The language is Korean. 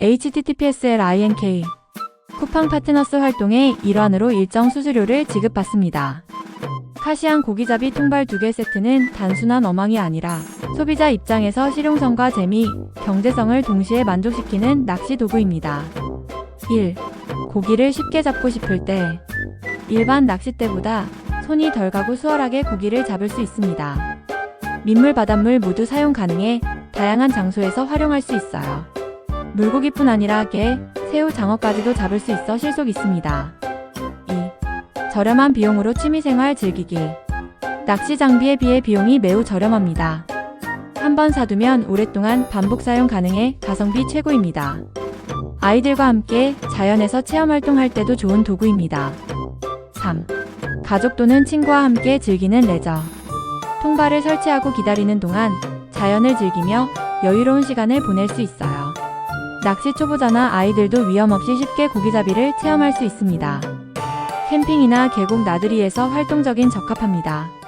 https://link 쿠팡 파트너스 활동의 일환으로 일정 수수료를 지급받습니다. 카시안 고기잡이 통발 2개 세트는 단순한 어망이 아니라 소비자 입장에서 실용성과 재미, 경제성을 동시에 만족시키는 낚시 도구입니다. 1. 고기를 쉽게 잡고 싶을 때 일반 낚싯대보다 손이 덜 가고 수월하게 고기를 잡을 수 있습니다. 민물, 바닷물 모두 사용 가능해 다양한 장소에서 활용할 수 있어요. 물고기뿐 아니라 게, 새우, 장어까지도 잡을 수 있어 실속 있습니다. 2. 저렴한 비용으로 취미생활 즐기기. 낚시 장비에 비해 비용이 매우 저렴합니다. 한 번 사두면 오랫동안 반복 사용 가능해 가성비 최고입니다. 아이들과 함께 자연에서 체험활동할 때도 좋은 도구입니다. 3. 가족 또는 친구와 함께 즐기는 레저. 통발을 설치하고 기다리는 동안 자연을 즐기며 여유로운 시간을 보낼 수 있어요. 낚시 초보자나 아이들도 위험 없이 쉽게 고기잡이를 체험할 수 있습니다. 캠핑이나 계곡 나들이에서 활동적인 적합합니다.